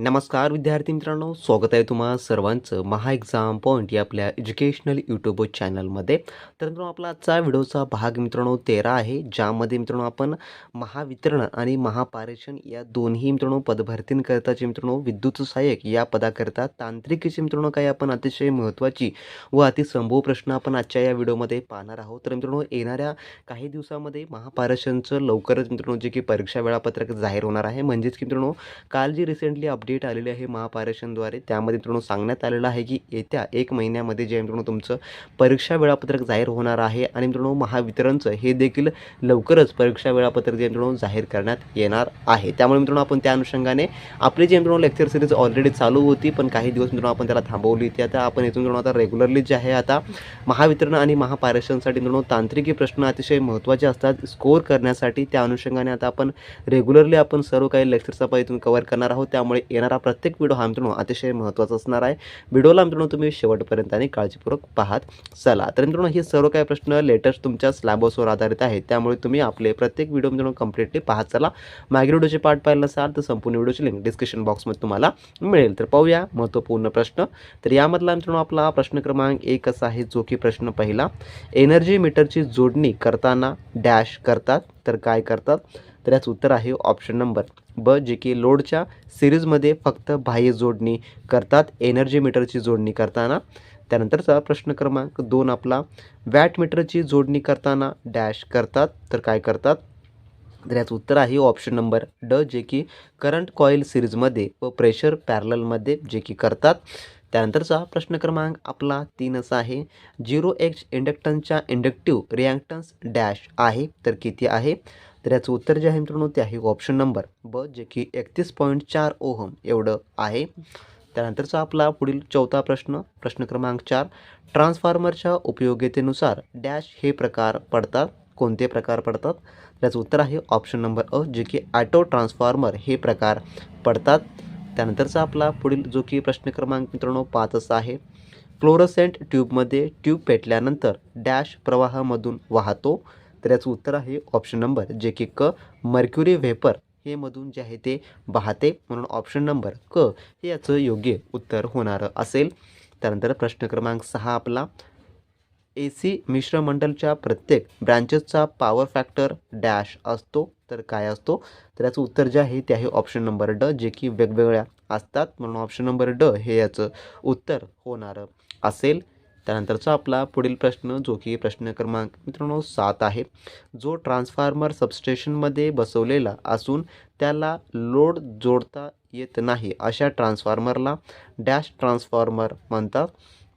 नमस्कार विद्यार्थी मित्रांनो स्वागत आहे तुम्हा सर्वांचं महा एक्झाम पॉईंट या आपल्या एज्युकेशनल यूट्यूब चॅनलमध्ये तर मित्रांनो आपला आजचा व्हिडिओचा भाग मित्रांनो तेरा आहे ज्यामध्ये मित्रांनो आपण महावितरण आणि महापारेषण या दोन्ही मित्रांनो पदभरतींकरिताचे मित्रांनो विद्युत सहाय्यक या पदाकरिता तांत्रिकीचे मित्रांनो काही आपण अतिशय महत्त्वाची व अतिसंभव प्रश्न आपण आजच्या या व्हिडिओमध्ये पाहणार आहोत. तर मित्रांनो येणाऱ्या काही दिवसामध्ये महापारेषणचं लवकरच मित्रांनो जे की परीक्षा वेळापत्रक जाहीर होणार आहे. म्हणजेच की मित्रांनो काल जी रिसेंटली अपडेट आलेली आहे महापारेषणद्वारे. त्यामध्ये मित्रांनो सांगण्यात आलेलं आहे की येत्या एक महिन्यामध्ये जे मित्रांनो तुमचं परीक्षा वेळापत्रक जाहीर होणार आहे आणि मित्रांनो महावितरणचं हे देखील लवकरच परीक्षा वेळापत्रक जे मित्रांनो जाहीर करण्यात येणार आहे. त्यामुळे मित्रांनो आपण त्या अनुषंगाने आपली जे मित्रांनो लेक्चर सिरीज ऑलरेडी चालू होती पण काही दिवस मित्रांनो आपण त्याला थांबवली होती. आता आपण इथून मित्रांनो आता रेग्युलरली जे आहे आता महावितरण आणि महापारेषणसाठी मित्रांनो तांत्रिकी प्रश्न अतिशय महत्त्वाचे असतात. स्कोअर करण्यासाठी त्या अनुषंगाने आता आपण रेग्युलरली आपण सर्व काही लेक्चरचा पण इथून कव्हर करणार आहोत. त्यामुळे येणारा प्रत्येक व्हिडिओ हा मित्रांनो अतिशय महत्त्वाचा असणार आहे. व्हिडिओला मित्रांनो तुम्ही शेवटपर्यंत आणि काळजीपूर्वक पाहत चला. तर मित्रांनो हे सर्व काही प्रश्न लेटेस्ट तुमच्या स्लॅबसवर आधारित आहेत. त्यामुळे तुम्ही आपले प्रत्येक व्हिडिओ मित्रांनो कम्प्लिटली पाहत चला. मागील व्हिडिओचे पार्ट पाहिलं नसाल तर संपूर्ण व्हिडिओची लिंक डिस्क्रिप्शन बॉक्समध्ये तुम्हाला मिळेल. तर पाहूया महत्त्वपूर्ण प्रश्न. तर यामधला मित्रांनो आपला प्रश्न क्रमांक एक असा आहे जो की प्रश्न पहिला. एनर्जी मीटरची जोडणी करताना डॅश करतात. तर काय करतात? तर याचं उत्तर आहे ऑप्शन नंबर ब जे की लोडच्या सिरीजमध्ये फक्त बाह्य जोडणी करतात एनर्जी मीटरची जोडणी करताना. त्यानंतरचा प्रश्न क्रमांक दोन आपला वॅट मीटरची जोडणी करताना डॅश करतात तर काय करतात? तर याचं उत्तर आहे ऑप्शन नंबर ड जे की करंट कॉईल सिरीजमध्ये व प्रेशर पॅरलमध्ये जे की करतात. त्यानंतरचा प्रश्न क्रमांक आपला तीन असा आहे. झिरो एक्स इंडक्टन्सच्या इंडक्टिव्ह रिॲक्टन्स डॅश आहे तर किती आहे? तर याचं उत्तर जे आहे मित्रांनो ते आहे ऑप्शन नंबर ब जे की एकतीस पॉईंट चार ओहम एवढं आहे. त्यानंतरचा आपला पुढील चौथा प्रश्न प्रश्न क्रमांक चार ट्रान्सफॉर्मरच्या उपयोगितेनुसार डॅश हे प्रकार पडतात कोणते प्रकार पडतात? त्याचं उत्तर आहे ऑप्शन नंबर अ जे की ॲटो ट्रान्सफॉर्मर हे प्रकार पडतात. त्यानंतरचा आपला पुढील जो की प्रश्न क्रमांक मित्रांनो पाच असा आहे. फ्लोरोसेंट ट्यूबमध्ये ट्यूब पेटल्यानंतर डॅश प्रवाहामधून वाहतो. तर याचं उत्तर आहे ऑप्शन नंबर जे की क. मर्क्युरी व्हेपर हे मधून जे आहे ते वाहते. म्हणून ऑप्शन नंबर क हे याचं योग्य उत्तर होणारं असेल. त्यानंतर प्रश्न क्रमांक सहा आपला. ए सी मिश्रमंडलच्या प्रत्येक ब्रँचेसचा पॉवर फॅक्टर डॅश असतो. तर काय असतो? तर याचं उत्तर जे आहे ते आहे ऑप्शन नंबर ड जे की वेगवेगळ्या असतात. म्हणून ऑप्शन नंबर ड हे याचं उत्तर होणारं असेल. त्यानंतरचा आपला पुढील प्रश्न जो की प्रश्न क्रमांक मित्रांनो सात आहे. जो ट्रान्सफॉर्मर सबस्टेशनमध्ये बसवलेला असून त्याला लोड जोडता येत नाही अशा ट्रान्सफॉर्मरला डॅश ट्रान्सफॉर्मर म्हणतात.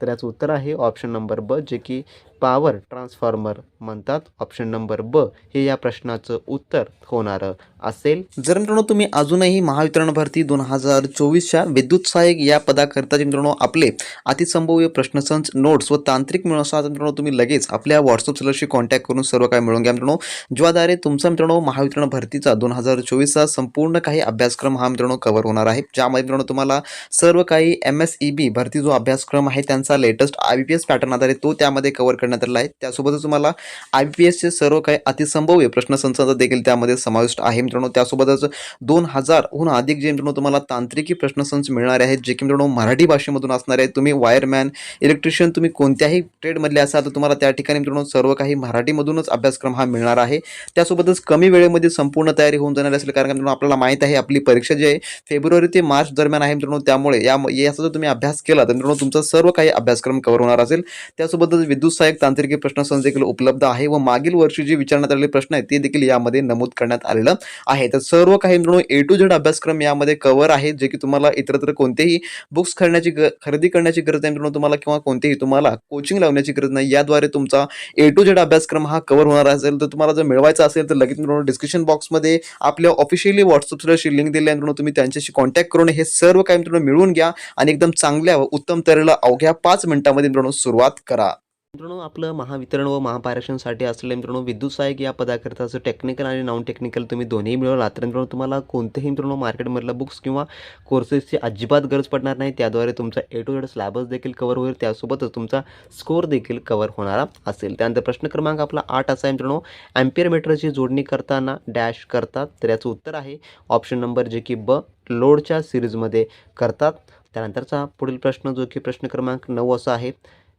तर याचं उत्तर आहे ऑप्शन नंबर ब जे की पॉवर ट्रान्सफॉर्मर म्हणतात. ऑप्शन नंबर ब हे या प्रश्नाचं उत्तर होणारं असेल. जर मित्रांनो तुम्ही अजूनही महावितरण भरती दोन हजार चोवीसच्या विद्युत सहाय्यक या पदाकरताचे मित्रांनो आपले अतिसंभव्य प्रश्नसंच नोट्स व तांत्रिक मिळून असा मित्रांनो तुम्ही लगेच आपल्या व्हॉट्सअप सेलरशी कॉन्टॅक्ट करून सर्व काही मिळवून घ्या मित्रांनो. ज्याद्वारे तुमचा मित्रांनो महावितरण भरतीचा दोन हजार चोवीसचा संपूर्ण काही अभ्यासक्रम हा मित्रांनो कव्हर होणार आहे. ज्यामध्ये मित्रांनो तुम्हाला सर्व काही एम एस ई बी भरती जो अभ्यासक्रम आहे त्यांचा latest I B P S pattern आधारित तो त्यामध्ये कव्हर करण्यात आलेला आहे. त्यासोबतच तुम्हाला आय पी एसचे सर्व काही अतिसंभव्य प्रश्नसंचाचा देखील त्यामध्ये समाविष्ट आहे. मित्रांनो त्यासोबतच दोन हजारहून अधिक जे मित्रांनो तुम्हाला तांत्रिकी प्रश्नसंच मिळणारे आहेत जे की मित्रांनो मराठी भाषेमधून असणार आहेत. तुम्ही वायरमॅन इलेक्ट्रिशियन तुम्ही कोणत्याही ट्रेडमधले असाल तर तुम्हाला त्या ठिकाणी मित्रांनो सर्व काही मराठीमधूनच अभ्यासक्रम हा मिळणार आहे. त्यासोबतच कमी वेळेमध्ये संपूर्ण तयारी होऊन जाणार असेल कारण मित्रांनो आपल्याला माहीत आहे आपली परीक्षा जी आहे फेब्रुवारी ते मार्च दरम्यान आहे मित्रांनो. त्यामुळे या याचा जर तुम्ही अभ्यास केला तर मित्रांनो तुमचा सर्व काही अभ्यासक्रम कव्हर होणार असेल. त्यासोबतच विद्युत सहाय्यक तांत्रिकी प्रश्नसंच देखील उपलब्ध आहे व मागील वर्षी जे विचारण्यात आलेले प्रश्न आहेत ते देखील यामध्ये नमूद करण्यात आलेलं आहे. तर सर्व काही मित्रांनो ए टू झेड अभ्यासक्रम यामध्ये कव्हर आहे जे की तुम्हाला इतरत्र कोणतेही बुक्स खरण्याची ग खरेदी करण्याची गरज नाही मित्रांनो तुम्हाला किंवा कोणतेही तुम्हाला कोचिंग लावण्याची गरज नाही याद्वारे तुमचा ए टू झेड अभ्यासक्रम हा कव्हर होणार असेल. तर तुम्हाला जर मिळवायचा असेल तर लगेच मित्रांनो डिस्क्रिप्शन बॉक्समध्ये आपल्या ऑफिशियली व्हॉट्सअपची लिंक दिली आहे मित्रांनो तुम्ही त्यांच्याशी कॉन्टॅक्ट करून हे सर्व काही मित्रांनो मिळवून घ्या आणि एकदम चांगल्या व उत्तम तऱ्हेला अवघ्या पाच मिनिटांमध्ये मित्रांनो सुरुवात करा. मित्रांनो आपलं महावितरण व महापारेषणसाठी असलेलं मित्रांनो विद्युत सहाय्यक या पदाकरताचं टेक्निकल आणि नॉन टेक्निकल तुम्ही दोन्ही मिळवला तर मित्रांनो तुम्हाला कोणतेही मित्रांनो मार्केटमधलं बुक्स किंवा कोर्सेसची अजिबात गरज पडणार नाही. त्याद्वारे तुमचा ए टू झेड स्लॅबस देखील कवर होईल. त्यासोबतच तुमचा स्कोर देखील कवर होणारा असेल. त्यानंतर प्रश्न क्रमांक आपला आठ असा आहे मित्रांनो. ॲम्पियर मीटरची जोडणी करताना डॅश करतात. तर याचं उत्तर आहे ऑप्शन नंबर जे की ब लोडच्या सिरीजमध्ये करतात. त्यानंतरचा पुढील प्रश्न जो की प्रश्न क्रमांक नऊ असा आहे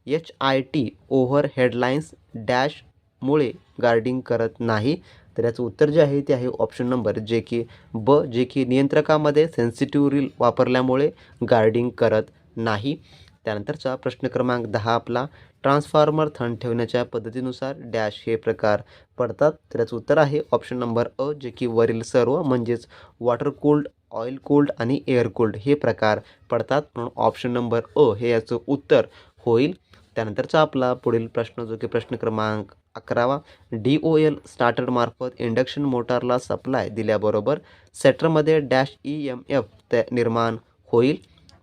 H I T over headlines डॅशमुळे guarding करत नाही. तर याचं उत्तर जे आहे ते आहे ऑप्शन नंबर जे की ब जे की नियंत्रकामध्ये सेन्सिटिव्ह रील वापरल्यामुळे गार्डिंग करत नाही. त्यानंतरचा प्रश्न क्रमांक दहा आपला ट्रान्सफॉर्मर थंड ठेवण्याच्या पद्धतीनुसार डॅश हे प्रकार पडतात. तर याचं उत्तर आहे ऑप्शन नंबर अ जे की वरील सर्व म्हणजेच वॉटर कोल्ड ऑइल कोल्ड आणि एअर कोल्ड हे प्रकार पडतात. म्हणून ऑप्शन नंबर अ हे याचं उत्तर होईल. त्यानंतरचा आपला पुढील प्रश्न जो की प्रश्न क्रमांक अकरावा डी ओ एल स्टार्टरमार्फत इंडक्शन मोटारला सप्लाय दिल्याबरोबर सेटरमध्ये डॅश ई एम एफ त निर्माण होईल.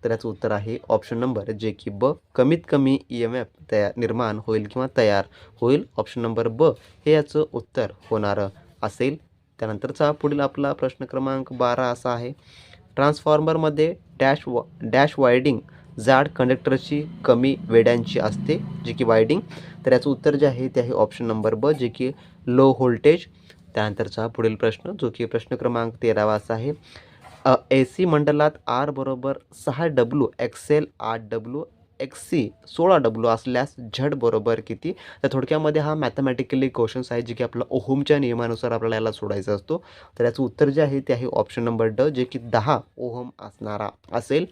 तर याचं उत्तर आहे ऑप्शन नंबर जे की ब कमीत कमी ई एम एफ तयार निर्माण होईल किंवा तयार होईल. ऑप्शन नंबर ब हे याचं उत्तर होणारं असेल. त्यानंतरचा पुढील आपला प्रश्न क्रमांक बारा असा आहे. ट्रान्सफॉर्मरमध्ये डॅश व डॅश वायडिंग जाड कंडक्टरची कमी वेड्यांची असते जे की वायडिंग तर याचं उत्तर जे आहे ते आहे ऑप्शन नंबर ब जे की लो व्होल्टेज त्यानंतरचा पुढील प्रश्न जो की प्रश्न क्रमांक तेरावा असा आहे. ए सी मंडलात आर बरोबर सहा डब्ल्यू एक्सेल आठ डब्ल्यू एक्स सी सोळा डब्ल्यू असल्यास झड बरोबर किती? तर थोडक्यामध्ये हा मॅथमॅटिकली क्वेश्चन्स आहे जे की आपला ओहमच्या नियमानुसार आपल्याला याला सोडायचा असतो. तर याचं उत्तर जे आहे ते आहे ऑप्शन नंबर ड जे की दहा ओहोम असणारा असेल.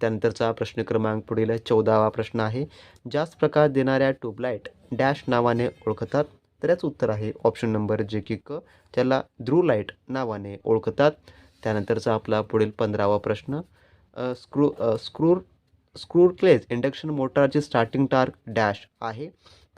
त्यानंतरचा प्रश्न क्रमांक पुढील चौदावा प्रश्न आहे. जास्त प्रकाश देणाऱ्या ट्यूबलाईट डॅश नावाने ओळखतात तर याचं उत्तर आहे ऑप्शन नंबर जे की क त्याला ध्रुव लाइट नावाने ओळखतात. त्यानंतरचा आपला पुढील पंधरावा प्रश्न screw squirrel squirrel cage induction मोटारचे starting torque dash आहे.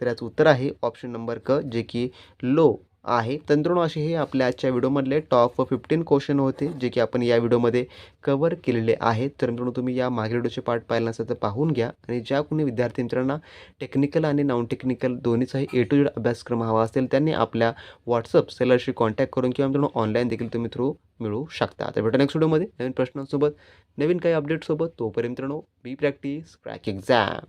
तर याचं उत्तर आहे ऑप्शन नंबर क जे की लो आहे. तंत्रणो असे हे आपल्या आजच्या व्हिडिओमधले टॉप फिफ्टीन क्वेश्चन होते जे की आपण या व्हिडिओमध्ये कवर केलेले आहेत. तर मित्रांनो तुम्ही या मागील व्हिडिओचे पार्ट पाहिला नसेल तर पाहून घ्या. आणि ज्या कोणी विद्यार्थी मित्रांना टेक्निकल आणि नॉन टेक्निकल दोन्हीचाही ए टू जेड अभ्यासक्रम हवा असेल त्यांनी आपल्या व्हॉट्सअप सेलरशी कॉन्टॅक्ट करून किंवा मित्रांनो ऑनलाईन देखील तुम्ही थ्रू मिळू शकता. तर भेटा नेक्स्ट व्हिडिओमध्ये. नवीन प्रश्नांसोबत नवीन काही अपडेटसोबत तोपर्यंत मित्रांनो बी प्रॅक्टिस क्रॅक एक्झॅम